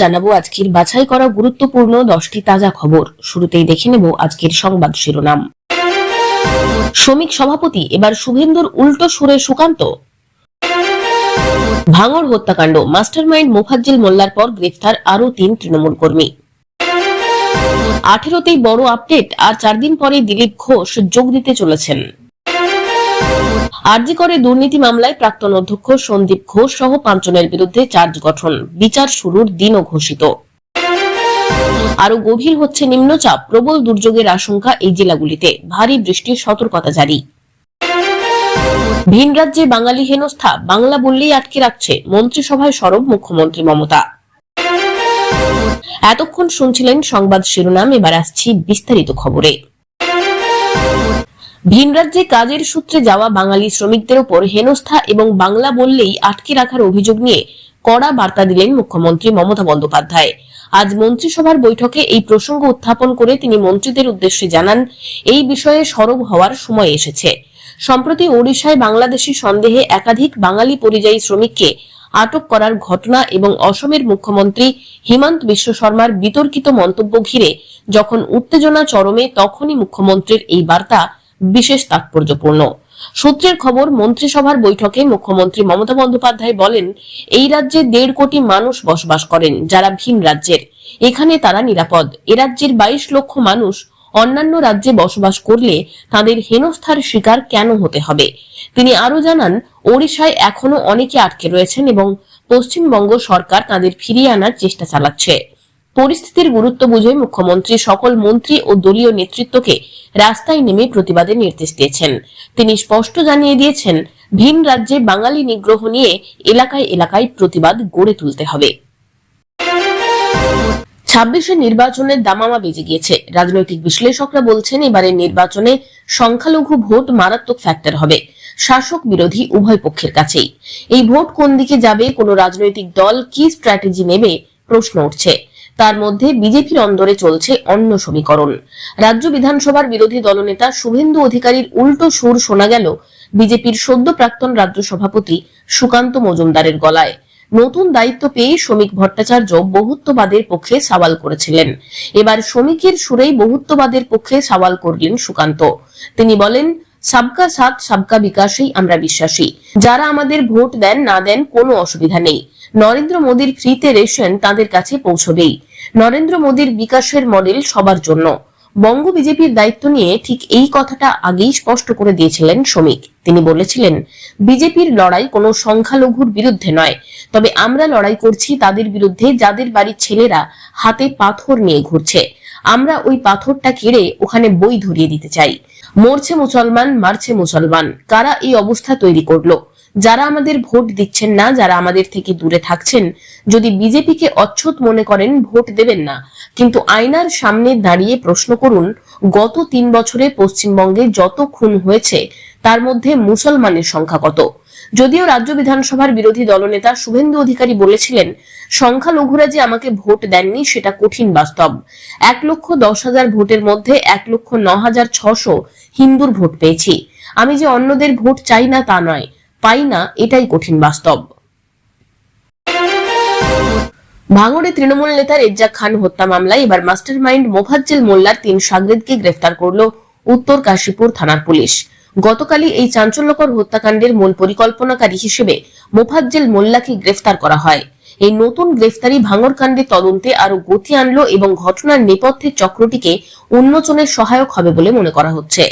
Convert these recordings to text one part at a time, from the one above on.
জানাব আজকের বাছাই করা গুরুত্বপূর্ণ দশটি তাজা খবর। শুরুতেই দেখে নেব আজকের সংবাদ শিরোনাম। শ্রমিক সভাপতি, এবার শুভেন্দুর উল্টো সুরে সুকান্ত। ভাঙর হত্যাকাণ্ড, মাস্টারমাইন্ড মোফাজ্জিল মোল্লার পর গ্রেফতার আরও তিন তৃণমূল কর্মী। আঠেরোতেই বড় আপডেট, আর চার দিন পরে দিলীপ ঘোষ যোগ দিতে চলেছেন। আরজি করে দুর্নীতি মামলায় প্রাক্তন অধ্যক্ষ সন্দীপ ঘোষ সহ পাঁচজনের বিরুদ্ধে চার্জ গঠন। বিচার শুরুর দিনও ঘোষিত। আরও গভীর হচ্ছে নিম্নচাপ, প্রবল দুর্যোগের আশঙ্কা এই জেলাগুলিতে। ভারী বৃষ্টির সতর্কতা জারি। ভিন রাজ্যে বাঙালি হেনস্থা, বাংলা বললেই আটকে রাখছে, মন্ত্রিসভায় সরব মুখ্যমন্ত্রী মমতা। এতক্ষণ শুনছিলেন সংবাদ শিরোনাম, এবার আসছি বিস্তারিত খবরে। ভিন রাজ্যে কাজের সূত্রে যাওয়া বাঙালি শ্রমিকদের ওপর হেনস্থা এবং বাংলা বললেই আটকে রাখার অভিযোগ নিয়ে কড়া বার্তা দিলেন মুখ্যমন্ত্রী মমতা বন্দ্যোপাধ্যায়। আজ মন্ত্রিসভার বৈঠকে এই প্রসঙ্গ উত্থাপন করে তিনি মন্ত্রীদের উদ্দেশ্যে জানান, এই বিষয়ে সরব হওয়ার সময় এসেছে। সম্প্রতি ওড়িশায় বাংলাদেশি সন্দেহে একাধিক বাঙালি পরিযায়ী শ্রমিককে আটক করার ঘটনা এবং অসমের মুখ্যমন্ত্রী হিমন্ত বিশ্ব শর্মার বিতর্কিত মন্তব্য ঘিরে যখন উত্তেজনা চরমে, তখনই মুখ্যমন্ত্রীর এই বার্তা বিশেষ তাৎপর্যপূর্ণ। সূত্রের খবর, মন্ত্রিসভার বৈঠকে মুখ্যমন্ত্রী মমতা বন্দ্যোপাধ্যায় বলেন, এই রাজ্যে দেড় কোটি মানুষ বসবাস করেন, যারা ভিন রাজ্যের। এখানে তারা নিরাপদ। এ রাজ্যের বাইশ লক্ষ মানুষ অন্যান্য রাজ্যে বসবাস করলে তাদের হেনস্থার শিকার কেন হতে হবে? তিনি আরও জানান, ওড়িশায় এখনও অনেকে আটকে রয়েছেন এবং পশ্চিমবঙ্গ সরকার তাদের ফিরিয়ে আনার চেষ্টা চালাচ্ছে। পরিস্থিতির গুরুত্ব বুঝে মুখ্যমন্ত্রী, সকল মন্ত্রী ও দলীয় নেতৃত্বকে রাস্তায় নেমে প্রতিবাদের নির্দেশ দিয়েছেন। তিনি স্পষ্ট জানিয়ে দিয়েছেন, ভিন রাজ্যে বাঙালি নিগ্রহ নিয়ে এলাকায় এলাকায় প্রতিবাদ গড়ে তুলতে হবে। ছাব্বিশের নির্বাচনের দামামা বেজে গিয়েছে। রাজনৈতিক বিশ্লেষকরা বলছেন, এবারের নির্বাচনে সংখ্যালঘু ভোট মারাত্মক ফ্যাক্টর হবে। শাসক বিরোধী উভয় পক্ষের কাছেই। এই ভোট কোন দিকে যাবে, কোন রাজনৈতিক দল কি স্ট্র্যাটেজি নেবে, প্রশ্ন উঠছে। তার মধ্যে বিজেপির অন্দরে চলছে অন্য সমীকরণ। রাজ্য বিধানসভার বিরোধী দলনেতা শুভেন্দু অধিকারীর উল্টো সুর শোনা গেল বিজেপির সদ্য প্রাক্তন রাজ্য সভাপতি সুকান্ত মজুমদারের গলায়। নতুন দায়িত্ব পেয়ে শ্রমিক ভট্টাচার্য বহুত্ববাদের পক্ষে সওয়াল করেছিলেন। এবার শ্রমিকের সুরেই বহুত্ববাদের পক্ষে সওয়াল করলেন সুকান্ত। তিনি বলেন সাবকা সাথ, সাবকা বিকাশেই আমরা বিশ্বাসী। যারা আমাদের ভোট দেন, না দেন কোনো অসুবিধা নেই। নরেন্দ্র মোদীর ফ্রিতে রেশন তাদের কাছে পৌঁছবেই। নরেন্দ্র মোদীর বিকাশের মডেল সবার জন্য। বঙ্গ বিজেপির দায়িত্ব নিয়ে ঠিক এই কথাটা আগেই স্পষ্ট করে দিয়েছিলেন শ্রমিক। তিনি বলেছিলেন, বিজেপির লড়াই কোনো সংখ্যালঘুর বিরুদ্ধে নয়। তবে আমরা লড়াই করছি তাদের বিরুদ্ধে যাদের বাড়ির ছেলেরা হাতে পাথর নিয়ে ঘুরছে। আমরা ওই পাথরটা কেড়ে ওখানে বই ধরিয়ে দিতে চাই। মরছে মুসলমান, মারছে মুসলমান। কারা এই অবস্থা তৈরি করল? যারা আমাদের ভোট দিচ্ছেন না, যারা আমাদের থেকে দূরে থাকছেন, যদি বিজেপিকে অচ্ছুত মনে করেন, ভোট দেবেন না। কিন্তু আয়নার সামনে দাঁড়িয়ে প্রশ্ন করুন, গত তিন বছরে পশ্চিমবঙ্গে যত খুন হয়েছে তার মধ্যে মুসলমানের সংখ্যা কত? যদিও রাজ্য বিধানসভার বিরোধী দলনেতা শুভেন্দু অধিকারী বলেছিলেন, সংখ্যালঘুরা যে আমাকে ভোট দেননি সেটা কঠিন বাস্তব। এক লক্ষ দশ হাজার ভোটের মধ্যে এক লক্ষ ন হাজার ছশো হিন্দুর ভোট পেয়েছি। আমি যে অন্যদের ভোট চাই না তা নয়, পাই না এটাই কঠিন বাস্তব। ভাঙড়ে তৃণমূল নেতা রেজ্জাক খান হত্যা মামলায় এবার মাস্টার মাইন্ড মোফাজ্জেল মোল্লার তিন সাগরেদকে গ্রেফতার করল উত্তর কাশীপুর থানার পুলিশ। গতকালই এই চাঞ্চল্যকর হত্যাকাণ্ডের মূল পরিকল্পনাকারী হিসেবে মোফাজ্জেল মোল্লাকে গ্রেফতার করা হয়। এই নতুন গ্রেফতারি ভাঙর কাণ্ডের তদন্তে আরও গতি আনলো এবং ঘটনার নেপথ্যের চক্রটিকে উন্মোচনের সহায়ক হবে বলে মনে করা হচ্ছে।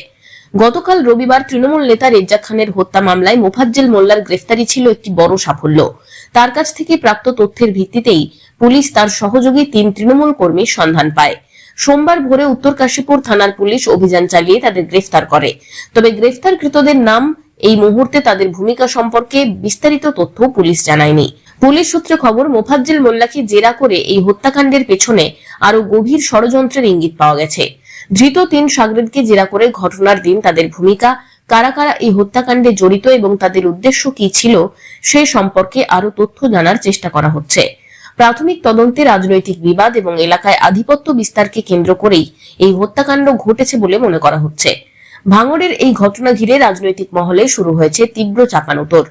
গতকাল রবিবার তৃণমূল নেতা রেজ্জাক খানের হত্যা মামলায় মোফাজ্জেল মোল্লার গ্রেফতারি ছিল একটি বড় সাফল্য। তার কাছ থেকে প্রাপ্ত তথ্যের ভিত্তিতেই পুলিশ তার সহযোগী তিন তৃণমূল কর্মীর সন্ধান পায়। সোমবার ভোরে উত্তর কাশীপুর থানার পুলিশ অভিযান চালিয়ে তাদের গ্রেফতার করে। তবে গ্রেফতারকৃতদের নাম এই মুহূর্তে তাদের ভূমিকা সম্পর্কে বিস্তারিত তথ্য পুলিশ জানায়নি। পুলিশ সূত্রে খবর, মোফাজ্জেল মোল্লাকে জেরা করে এই হত্যাকাণ্ডের পেছনে আরও গভীর ষড়যন্ত্রের ইঙ্গিত পাওয়া গেছে। ধৃত তিন সাগরেদকে জেরা করে ঘটনার দিন তাদের ভূমিকা, কারা কারা এই হত্যাকাণ্ডে জড়িত এবং তাদের উদ্দেশ্য কি ছিল, সে সম্পর্কে আরও তথ্য জানার চেষ্টা করা হচ্ছে। প্রাথমিক তদন্তে রাজনৈতিক বিবাদ এবং এলাকায় আধিপত্য বিস্তারকে কেন্দ্র করেই এই হত্যাকাণ্ড ঘটেছে বলে মনে করা হচ্ছে। ভাঙড়ের এই ঘটনা ঘিরে রাজনৈতিক মহলে শুরু হয়েছে তীব্র চাপানোতর।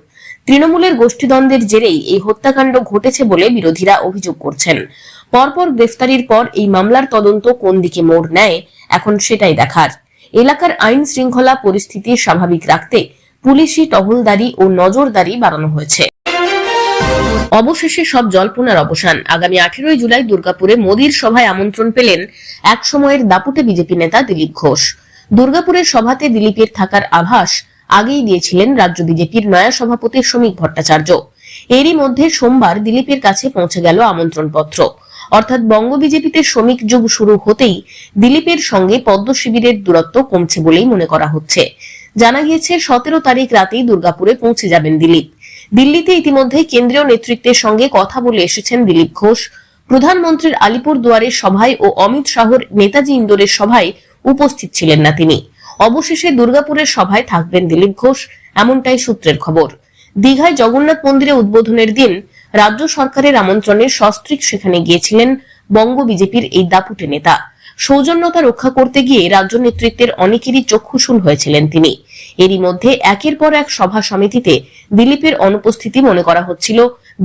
তৃণমূলের গোষ্ঠীদ্বন্দ্বের জেরেই এই হত্যাকাণ্ড ঘটেছে বলে বিরোধীরা অভিযোগ করছেন। পরপর গ্রেফতারির পর এই মামলার তদন্ত কোন দিকে মোড় নেয়, এখন সেটাই দেখার। এলাকার আইন শৃঙ্খলা পরিস্থিতি স্বাভাবিক রাখতে পুলিশি টহলদারি ও নজরদারি বাড়ানো হয়েছে। অবশেষে সব জল্পনার অবসান। আগামী আঠেরোই জুলাই দুর্গাপুরে মোদীর সভায় আমন্ত্রণ পেলেন এক সময়ের দাপুটে বিজেপি নেতা দিলীপ ঘোষ। দুর্গাপুরের সভাতে দিলীপের থাকার আভাস আগেই দিয়েছিলেন রাজ্য বিজেপির নয়া সভাপতি শ্রমিক ভট্টাচার্য। এরই মধ্যে সোমবার দিলীপের কাছে পৌঁছে গেল আমন্ত্রণপত্র। অর্থাৎ বঙ্গ বিজেপিতে শ্রমিক যুগ শুরু হতেই দিলীপের সঙ্গে পদ্ম শিবিরের দূরত্ব কমছে বলেই মনে করা হচ্ছে। জানা গিয়েছে, সতেরো তারিখ রাতেই দুর্গাপুরে পৌঁছে যাবেন দিলীপ। দিল্লিতে ইতিমধ্যে কেন্দ্রীয় নেতৃত্বের সঙ্গে কথা বলে এসেছেন দিলীপ ঘোষ। প্রধানমন্ত্রীর আলিপুর দুয়ারের সভায় ও অমিত শাহর নেতাজি ইন্দোরের সভায় উপস্থিত ছিলেন না তিনি। অবশেষে দুর্গাপুরের সভায় থাকবেন দিলীপ ঘোষ, এমনটাই সূত্রের খবর। দীঘায় জগন্নাথ মন্দিরে উদ্বোধনের দিন রাজ্য সরকারের আমন্ত্রণে সস্ত্রীক সেখানে গিয়েছিলেন বঙ্গ বিজেপির এই দাপুটে নেতা। সৌজন্যতা রক্ষা করতে গিয়ে রাজ্য নেতৃত্বের অনেকেরই চক্ষুশূল হয়েছিলেন তিনি। এরই মধ্যে একের পর এক সভা সমিতিতে দিলীপের অনুপস্থিতি মনে করা হচ্ছিল।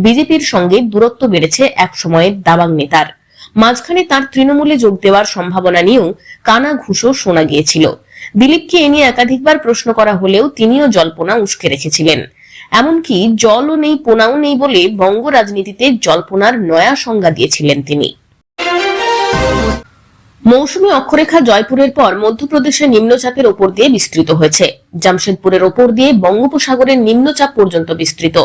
বিজেপির সঙ্গে দূরত্ব বেড়েছে এক সময়ের দাবাং নেতার। মাঝখানে তার তৃণমূলে যোগ দেওয়ার সম্ভাবনা নিয়েও কানা ঘুষো শোনা গিয়েছিল। দিলীপকে এ নিয়ে একাধিকবার প্রশ্ন করা হলেও তিনিও জল্পনা উস্কে রেখেছিলেন। এমনকি জলও নেই, পোনাও নেই বলে বঙ্গ রাজনীতিতে জল্পনার নয়া সংজ্ঞা দিয়েছিলেন তিনি। মৌসুমী অক্ষরেখা জয়পুরের পর মধ্যপ্রদেশের নিম্নচাপের ওপর দিয়ে বিস্তৃত হয়েছে। জামশেদপুরের ওপর দিয়ে বঙ্গোপসাগরের নিম্নচাপ পর্যন্ত বিস্তৃত।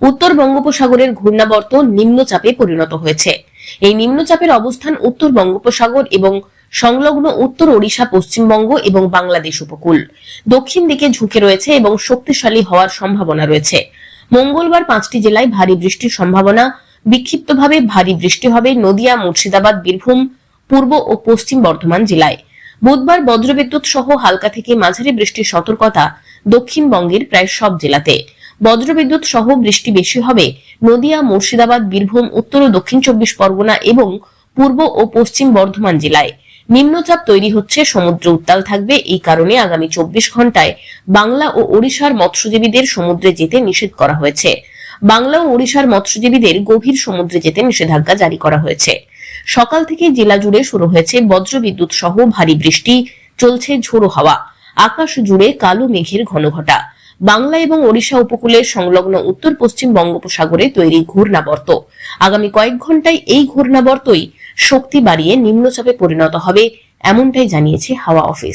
উত্তর বঙ্গোপসাগরের ঘূর্ণাবর্ত নিম্নচাপে পরিণত হয়েছে। এই নিম্নচাপের অবস্থান উত্তর বঙ্গোপসাগর এবং সংলগ্ন উত্তর ওড়িশা, পশ্চিমবঙ্গ এবং বাংলাদেশ উপকূল। দক্ষিণ দিকে ঝুঁকে রয়েছে এবং শক্তিশালী হওয়ার সম্ভাবনা রয়েছে। মঙ্গলবার পাঁচটি জেলায় ভারী বৃষ্টির সম্ভাবনা। বিক্ষিপ্তভাবে ভারী বৃষ্টি হবে নদিয়া, মুর্শিদাবাদ, বীরভূম পূর্ব ও পশ্চিম বর্ধমান জেলায়। বুধবার বজ্রবিদ্যুৎ সহ হালকা থেকে মাঝারি বৃষ্টির সতর্কতা দক্ষিণবঙ্গের প্রায় সব জেলাতে। বজ্রবিদ্যুৎ সহ বৃষ্টি বেশি হবে নদিয়া, মুর্শিদাবাদ, বীরভূম, উত্তর ও দক্ষিণ চব্বিশ পরগনা এবং পূর্ব ও পশ্চিম বর্ধমান জেলায়। নিম্নচাপ তৈরি হচ্ছে, সমুদ্র উত্তাল থাকবে, এই কারণে আগামী চব্বিশ ঘন্টায় বাংলা ও ওড়িশার মৎস্যজীবীদের সমুদ্রে যেতে নিষেধ করা হয়েছে। বাংলা ও ওড়িশার মৎস্যজীবীদের গভীর সমুদ্রে যেতে নিষেধাজ্ঞা জারি করা হয়েছে। সকাল থেকে জেলা জুড়ে শুরু হয়েছে বজ্রবিদ্যুৎ সহ ভারী বৃষ্টি, চলছে ঝোড়ো হাওয়া, আকাশ জুড়ে কালো মেঘের ঘনঘটা। বাংলা এবং ওড়িশা উপকূলের সংলগ্ন উত্তর পশ্চিম বঙ্গোপসাগরে তৈরি ঘূর্ণাবর্ত। আগামী কয়েক ঘন্টায় এই ঘূর্ণাবর্তই শক্তি বাড়িয়ে নিম্নচাপে পরিণত হবে, এমনটাই জানিয়েছে হাওয়া অফিস।